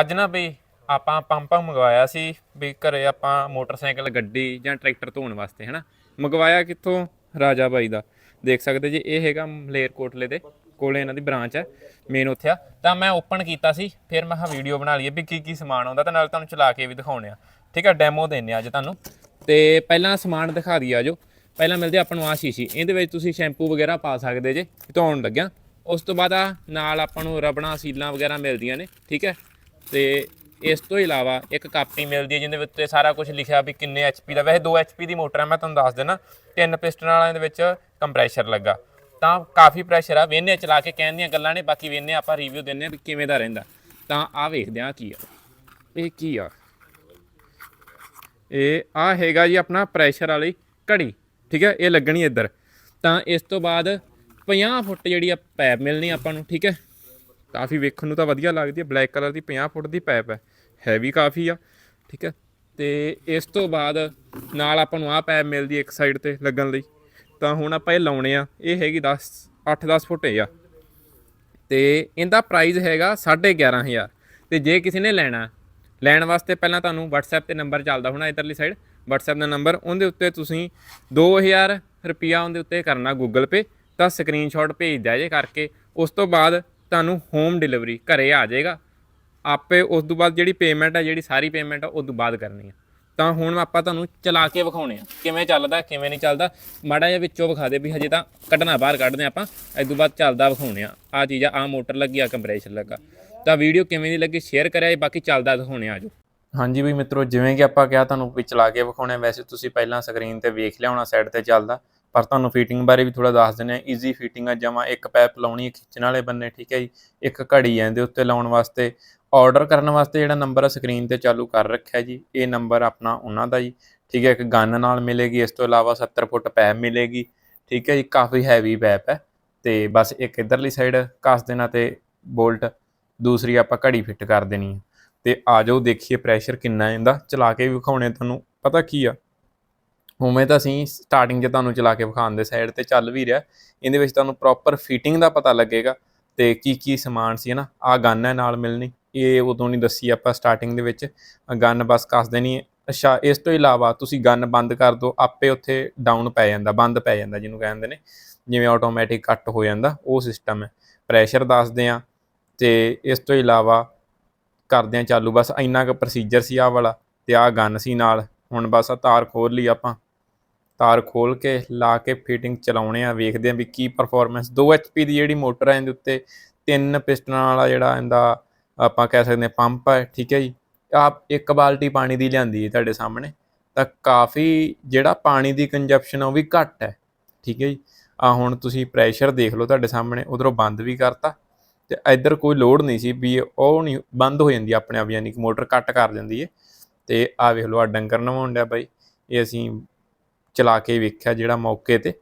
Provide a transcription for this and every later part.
ਅੱਜ ਨਾ ਬਈ ਆਪਾਂ ਪੰਪ ਮੰਗਵਾਇਆ ਸੀ ਵੀ ਘਰੇ ਆਪਾਂ ਮੋਟਰਸਾਈਕਲ, ਗੱਡੀ ਜਾਂ ਟਰੈਕਟਰ ਧੋਣ ਵਾਸਤੇ, ਹਨਾ? ਮੰਗਵਾਇਆ ਕਿੱਥੋਂ? ਰਾਜਾ ਬਾਈ ਦਾ। ਦੇਖ ਸਕਦੇ ਜੀ ਇਹ ਹੈਗਾ ਮਲੇਰਕੋਟਲੇ ਦੇ ਕੋਲੇ ਇਹਨਾਂ ਦੀ ਬ੍ਰਾਂਚ ਹੈ ਮੇਨ ਉੱਥੇ ਆ। ਤਾਂ ਮੈਂ ਓਪਨ ਕੀਤਾ ਸੀ, ਫਿਰ ਮੈਂ ਹਾਂ ਵੀਡੀਓ ਬਣਾ ਲਈਏ ਵੀ ਕੀ ਕੀ ਸਮਾਨ ਆਉਂਦਾ ਤੇ ਨਾਲ ਤੁਹਾਨੂੰ ਚਲਾ ਕੇ ਵੀ ਦਿਖਾਉਣੇ ਆ ਠੀਕ ਹੈ ਡੈਮੋ ਦਿੰਨੇ ਆ ਅੱਜ ਤੁਹਾਨੂੰ। ਤੇ ਪਹਿਲਾਂ ਸਮਾਨ ਦਿਖਾ ਦਈਏ ਆਜੋ ਪਹਿਲਾਂ ਮਿਲਦੇ ਆਪਾਂ ਨੂੰ ਆ ਸ਼ੀਸ਼ੀ। ਇਹਦੇ ਵਿੱਚ ਤੁਸੀਂ ਸ਼ੈਂਪੂ ਵਗੈਰਾ ਪਾ ਸਕਦੇ ਜੇ ਧੋਣ ਲੱਗਿਆ। ਉਸ ਤੋਂ ਬਾਅਦ ਆ ਨਾਲ ਆਪਾਂ ਨੂੰ ਰਬੜਾਂ, ਸੀਲਾਂ ਵਗੈਰਾ ਮਿਲਦੀਆਂ ਨੇ, ਠੀਕ ਹੈ? ਤੇ ਇਸ ਤੋਂ ਇਲਾਵਾ ਇੱਕ ਕਾਪੀ ਮਿਲਦੀ ਹੈ ਜਿਹਦੇ ਵਿੱਚ ਸਾਰਾ ਕੁਝ ਲਿਖਿਆ ਵੀ ਕਿੰਨੇ ਐਚਪੀ ਦਾ। ਵੈਸੇ 2 ਐਚਪੀ ਦੀ ਮੋਟਰ ਹੈ ਮੈਂ ਤੁਹਾਨੂੰ ਦੱਸ ਦੇਣਾ ਤਿੰਨ ਪਿਸਟਨ ਵਾਲਿਆਂ ਦੇ ਵਿੱਚ ਕੰਪਰੈਸ਼ਰ ਲੱਗਾ। ਤਾਂ ਕਾਫੀ ਪ੍ਰੈਸ਼ਰ ਆ। ਵੇਨੇ ਚਲਾ ਕੇ ਕਹਿਣ ਦੀਆਂ ਗੱਲਾਂ ਨੇ, ਬਾਕੀ ਵੇਨੇ ਆਪਾਂ ਰਿਵਿਊ ਦਿੰਨੇ ਆ ਵੀ ਕਿਵੇਂ ਦਾ ਰਹਿੰਦਾ। ਤਾਂ ਆ ਵੇਖਦੇ ਆ ਕੀ ਆ। ਇਹ ਕੀ ਆ? ਇਹ ਆ ਹੈਗਾ ਜੀ ਆਪਣਾ ਪ੍ਰੈਸ਼ਰ ਵਾਲੀ ਘੜੀ, ਠੀਕ ਹੈ? ਇਹ ਲੱਗਣੀ ਇੱਧਰ। ਤਾਂ ਇਸ ਤੋਂ ਬਾਅਦ 50 ਫੁੱਟ ਜਿਹੜੀ ਆ ਪੈਪ ਮਿਲਣੀ ਆਪਾਂ ਨੂੰ, ਠੀਕ ਹੈ? ਕਾਫੀ ਵੇਖਣ ਨੂੰ ਤਾਂ ਵਧੀਆ ਲੱਗਦੀ ਹੈ। ਬਲੈਕ ਕਲਰ ਦੀ 50 ਫੁੱਟ ਦੀ ਪਾਈਪ ਹੈ। ਹੈਵੀ ਕਾਫੀ ਆ, ਠੀਕ ਹੈ। ਤੇ ਇਸ ਤੋਂ ਬਾਅਦ ਨਾਲ ਆਪਾਂ ਨੂੰ ਆਹ ਪਾਈਪ ਮਿਲਦੀ ਇੱਕ ਸਾਈਡ ਤੇ ਲੱਗਣ ਲਈ। ਤਾਂ ਹੁਣ ਆਪਾਂ ਇਹ ਲਾਉਣੇ ਆ। ਇਹ ਹੈਗੀ 10 8-10 ਫੁੱਟ ਆ। ਤੇ ਇਹਦਾ ਪ੍ਰਾਈਸ ਹੈਗਾ 11500 ਤੇ ਜੇ ਕਿਸੇ ਨੇ ਲੈਣਾ, ਲੈਣ ਵਾਸਤੇ ਪਹਿਲਾਂ ਤੁਹਾਨੂੰ WhatsApp ਤੇ ਨੰਬਰ ਚੱਲਦਾ ਹੋਣਾ ਇਧਰਲੀ ਸਾਈਡ WhatsApp ਦਾ ਨੰਬਰ ਉਹਦੇ ਉੱਤੇ ਤੁਸੀਂ 2000 ਰੁਪਿਆ ਉਹਦੇ ਉੱਤੇ ਕਰਨਾ Google Pay ਤਾਂ ਸਕਰੀਨਸ਼ਾਟ ਭੇਜ ਦਿਆ ਜੇ ਕਰਕੇ। ਉਸ ਤੋਂ ਬਾਅਦ ਤੁਹਾਨੂੰ ਹੋਮ ਡਿਲੀਵਰੀ ਘਰੇ ਆ ਜਾਏਗਾ। ਆਪੇ ਉਸ ਤੋਂ ਬਾਅਦ ਜਿਹੜੀ ਪੇਮੈਂਟ ਹੈ ਜਿਹੜੀ ਸਾਰੀ ਪੇਮੈਂਟ ਆ, ਉਸ ਤੋਂ ਬਾਅਦ ਕਰਨੀ ਆ। ਤਾਂ ਹੁਣ ਆਪਾਂ ਤੁਹਾਨੂੰ ਚਲਾ ਕੇ ਵਿਖਾਉਣੇ ਆ, ਕਿਵੇਂ ਚੱਲਦਾ, ਕਿਵੇਂ ਨਹੀਂ ਚੱਲਦਾ। ਮਾੜਾ ਜਿਹਾ ਵਿੱਚੋਂ ਵਿਖਾ ਦੇ ਵੀ ਹਜੇ ਤਾਂ ਕੱਢਣਾ ਬਾਹਰ ਕੱਢਦੇ ਆਪਾਂ, ਇਸ ਤੋਂ ਬਾਅਦ ਚੱਲਦਾ ਵਿਖਾਉਣੇ ਆ। ਆ ਚੀਜ਼ ਆ, ਆਹ ਮੋਟਰ ਲੱਗੀ ਆ ਕੰਪਰੈਸ਼ਰ ਲੱਗਾ। ਤਾਂ ਵੀਡੀਓ ਕਿਵੇਂ ਦੀ ਲੱਗੀ ਸ਼ੇਅਰ ਕਰਿਆ ਜੀ, ਬਾਕੀ ਚੱਲਦਾ ਦਿਖਾਉਣੇ ਆ ਆਜੋ। ਹਾਂਜੀ ਵੀ ਮਿੱਤਰੋ, ਜਿਵੇਂ ਕਿ ਆਪਾਂ ਕਿਹਾ ਤੁਹਾਨੂੰ ਵੀ ਚਲਾ ਕੇ ਵਿਖਾਉਣੇ ਵੈਸੇ ਤੁਸੀਂ ਪਹਿਲਾਂ ਸਕਰੀਨ ਤੇ ਵੇਖ ਲਿਆ ਹੋਣਾ ਸਾਈਡ ਤੇ ਚੱਲਦਾ। ਪਰ ਤੁਹਾਨੂੰ ਫਿਟਿੰਗ ਬਾਰੇ ਵੀ ਥੋੜਾ ਦੱਸ ਦਿੰਦੇ ਆ ਈਜ਼ੀ ਫਿਟਿੰਗ ਆ, ਜਮਾ ਇੱਕ ਪੈਪ ਲਾਉਣੀ ਹੈ, ਖਿੱਚਣ ਵਾਲੇ ਬੰਨੇ, ਠੀਕ ਹੈ ਜੀ? ਇੱਕ ਘੜੀ ਹੈ ਇਹਦੇ ਉੱਤੇ ਲਾਉਣ ਵਾਸਤੇ। ਆਰਡਰ ਕਰਨ ਵਾਸਤੇ ਜਿਹੜਾ ਨੰਬਰ ਆ ਸਕਰੀਨ ਤੇ ਚਾਲੂ ਕਰ ਰੱਖਿਆ ਜੀ। ਇਹ ਨੰਬਰ ਆਪਣਾ ਉਹਨਾਂ ਦਾ ਜੀ, ਠੀਕ ਹੈ? ਇੱਕ ਗਨ ਨਾਲ ਮਿਲੇਗੀ, ਇਸ ਤੋਂ ਇਲਾਵਾ 70 ਫੁੱਟ ਪੈਪ ਮਿਲੇਗੀ, ਠੀਕ ਹੈ ਜੀ? ਕਾਫੀ ਹੈਵੀ ਪੈਪ ਹੈ। ਤੇ ਬਸ ਇੱਕ ਇਧਰਲੀ ਸਾਈਡ ਕੱਸ ਦੇਣਾ ਤੇ ਬੋਲਟ ਦੂਸਰੀ ਆਪਾਂ ਘੜੀ ਫਿੱਟ ਕਰ ਦੇਣੀ ਹੈ। ਤੇ ਆ ਜਾਓ, ਦੇਖੀਏ ਪ੍ਰੈਸ਼ਰ ਕਿੰਨਾ ਇਹਦਾ। ਚਲਾ ਕੇ ਵੀ ਵਿਖਾਉਣੇ ਤੁਹਾਨੂੰ। ਪਤਾ ਕੀ ਆ? ਉਵੇਂ ਤਾਂ ਅਸੀਂ ਸਟਾਰਟਿੰਗ 'ਚ ਤੁਹਾਨੂੰ ਚਲਾ ਕੇ ਵਿਖਾਉਣ ਦੇ ਸਾਈਡ ਤੇ ਚੱਲ ਵੀ ਰਿਹਾ। ਇਹਦੇ ਵਿੱਚ ਤੁਹਾਨੂੰ ਪ੍ਰੋਪਰ ਫਿਟਿੰਗ ਦਾ ਪਤਾ ਲੱਗੇਗਾ ਤੇ ਕੀ ਕੀ ਸਮਾਨ ਸੀ ਨਾ? ਆ ਗਨ ਹੈ ਨਾਲ ਮਿਲਣੀ। ਇਹ ਉਦੋਂ ਨਹੀਂ ਦੱਸੀ ਆਪਾਂ ਸਟਾਰਟਿੰਗ ਦੇ ਵਿੱਚ। ਗਨ ਬਸ ਕੱਸ ਦੇਣੀ ਹੈ ਅੱਛਾ, ਇਸ ਤੋਂ ਇਲਾਵਾ ਤੁਸੀਂ ਗਨ ਬੰਦ ਕਰ ਦਿਓ ਆਪੇ ਉੱਥੇ ਡਾਊਨ ਪੈ ਜਾਂਦਾ, ਬੰਦ ਪੈ ਜਾਂਦਾ ਜਿਹਨੂੰ ਕਹਿੰਦੇ ਨੇ। ਜਿਵੇਂ ਆਟੋਮੈਟਿਕ ਕੱਟ ਹੋ ਜਾਂਦਾ, ਉਹ ਸਿਸਟਮ ਹੈ। ਪ੍ਰੈਸ਼ਰ ਦੱਸਦੇ ਆ ਤੇ ਇਸ ਤੋਂ ਇਲਾਵਾ ਕਰਦੇ ਆ ਚਾਲੂ। ਬਸ ਇੰਨਾ ਕੁ ਪ੍ਰੋਸੀਜਰ ਸੀ ਆ ਵਾਲਾ ਤੇ ਆ ਗਨ ਸੀ ਨਾਲ। ਹੁਣ ਬਸ ਆ ਤਾਰ ਖੋਲ ਲਈ ਆਪਾਂ। ਤਾਰ ਖੋਲ ਕੇ, ਲਾ ਕੇ ਫਿਟਿੰਗ ਚਲਾਉਣੇ ਆ, ਵੇਖਦੇ ਆ ਵੀ ਕੀ ਪਰਫਾਰਮੈਂਸ 2 HP ਦੀ ਜਿਹੜੀ ਮੋਟਰ ਹੈ ਇਹਦੇ ਉੱਤੇ, ਤਿੰਨ ਪਿਸਟਨਾਂ ਵਾਲਾ ਜਿਹੜਾ ਇਹਦਾ ਆਪਾਂ ਕਹਿ ਸਕਦੇ ਹਾਂ ਪੰਪ ਹੈ ਠੀਕ ਹੈ ਜੀ। ਆਪ ਇੱਕ ਬਾਲਟੀ ਪਾਣੀ ਦੀ ਲਿਆਂਦੀ ਹੈ ਤੁਹਾਡੇ ਸਾਹਮਣੇ, ਤਾਂ ਕਾਫੀ ਜਿਹੜਾ ਪਾਣੀ ਦੀ ਕੰਜਪਸ਼ਨ ਉਹ ਵੀ ਘੱਟ ਹੈ, ਠੀਕ ਹੈ ਜੀ। ਆ ਹੁਣ ਤੁਸੀਂ ਪ੍ਰੈਸ਼ਰ ਦੇਖ ਲਓ ਤੁਹਾਡੇ ਸਾਹਮਣੇ, ਉਧਰੋਂ ਬੰਦ ਵੀ ਕਰਤਾ, ਤੇ ਇੱਧਰ ਕੋਈ ਲੋਡ ਨਹੀਂ ਸੀ ਵੀ ਉਹ ਨਹੀਂ, ਬੰਦ ਹੋ ਜਾਂਦੀ ਆਪਣੇ ਆਪ, ਯਾਨੀ ਕਿ ਮੋਟਰ ਕੱਟ ਕਰ ਜਾਂਦੀ ਹੈ। ਤੇ ਆ ਵੇਖ ਲਓ ਆ ਡੰਗਰ ਨਵਾਉਣ ਡਿਆ ਬਾਈ, ਇਹ ਅਸੀਂ ਚਲਾ ਕੇ ਵੇਖਿਆ ਜਿਹੜਾ ਮੌਕੇ ਤੇ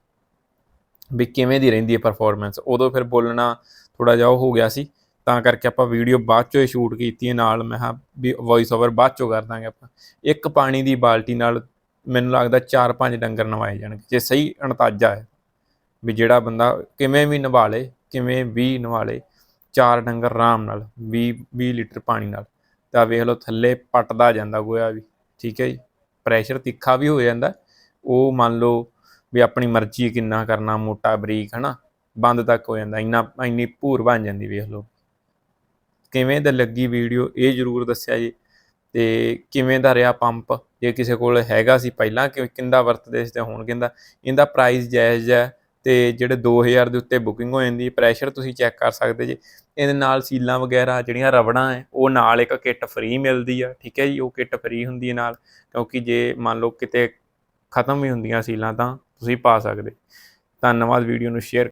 ਵੀ ਕਿਵੇਂ ਦੀ ਰਹਿੰਦੀ ਹੈ ਪਰਫਾਰਮੈਂਸ ਉਦੋਂ ਫਿਰ ਬੋਲਣਾ ਥੋੜਾ ਜਿਹਾ ਉਹ ਹੋ ਗਿਆ ਸੀ, ਤਾਂ ਕਰਕੇ ਆਪਾਂ ਵੀਡੀਓ ਬਾਅਦ ਚੋਂ ਸ਼ੂਟ ਕੀਤੀ ਹੈ ਨਾਲ। ਮੈਂ ਹਾਂ ਵੀ ਵੌਇਸ ਓਵਰ ਬਾਅਦ ਚੋਂ ਕਰ ਦਾਂਗੇ ਆਪਾਂ। ਇੱਕ ਪਾਣੀ ਦੀ ਬਾਲਟੀ ਨਾਲ ਮੈਨੂੰ ਲੱਗਦਾ 4-5 ਡੰਗਰ ਨਵਾਏ ਜਾਣਗੇ, ਜੇ ਸਹੀ ਅੰਤਾਜ਼ਾ ਹੈ। ਵੀ ਜਿਹੜਾ ਬੰਦਾ ਕਿਵੇਂ ਵੀ ਨਵਾ ਲੇ, ਕਿਵੇਂ ਵੀ ਨਵਾ ਲੇ, ਚਾਰ ਡੰਗਰ ਆਰਾਮ ਨਾਲ 20 20 ਲੀਟਰ ਪਾਣੀ ਨਾਲ। ਤਾਂ ਵੇਖ ਲਓ ਥੱਲੇ ਪੱਟਦਾ ਜਾਂਦਾ ਗੋਇਆ ਵੀ, ਠੀਕ ਹੈ ਜੀ? ਪ੍ਰੈਸ਼ਰ ਤਿੱਖਾ ਵੀ ਹੋ ਜਾਂਦਾ ਉਹ ਮੰਨ ਲਓ ਵੀ ਆਪਣੀ ਮਰਜ਼ੀ ਕਿੰਨਾ ਕਰਨਾ, ਮੋਟਾ ਬਰੀਕ, ਹਨਾ? ਬੰਦ ਤੱਕ ਹੋ ਜਾਂਦਾ, ਇੰਨਾ, ਇੰਨੀ ਭੂਰ ਬਣ ਜਾਂਦੀ, ਵੇਖ ਲਓ। ਕਿਵੇਂ ਦਾ ਲੱਗੀ ਵੀਡੀਓ, ਇਹ ਜਰੂਰ ਦੱਸਿਆ ਜੀ। ਤੇ ਕਿਵੇਂ ਦਾ ਰਿਹਾ ਪੰਪ? ਜੇ ਕਿਸੇ ਕੋਲ ਹੈਗਾ ਸੀ ਪਹਿਲਾਂ, ਕਿ ਕਿੰਦਾ ਵਰਤਦੇ ਸੀ ਤੇ ਹੁਣ ਕਹਿੰਦਾ ਇਹਦਾ ਪ੍ਰਾਈਸ ਜਾਇਜ਼ ਹੈ ਤੇ ਜਿਹੜੇ 2000 ਦੇ ਉੱਤੇ ਬੁਕਿੰਗ ਹੋ ਜਾਂਦੀ ਪ੍ਰੈਸ਼ਰ ਤੁਸੀਂ ਚੈੱਕ ਕਰ ਸਕਦੇ ਜੀ। ਇਹਦੇ ਨਾਲ ਸੀਲਾਂ ਵਗੈਰਾ, ਜਿਹੜੀਆਂ ਰਬੜਾਂ ਹੈ, ਉਹ ਨਾਲ ਇੱਕ ਕਿੱਟ ਫ੍ਰੀ ਮਿਲਦੀ ਆ, ਠੀਕ ਹੈ ਜੀ? ਉਹ ਕਿੱਟ ਫ੍ਰੀ ਹੁੰਦੀ ਹੈ ਨਾਲ, ਕਿਉਂਕਿ ਜੇ ਮੰਨ ਲਓ ਕਿਤੇ ਖਤਮ ਵੀ ਹੁੰਦੀਆਂ ਸੀਲਾਂ ਤਾਂ ਤੁਸੀਂ ਪਾ ਸਕਦੇ। ਧੰਨਵਾਦ ਵੀਡੀਓ ਨੂੰ ਸ਼ੇਅਰ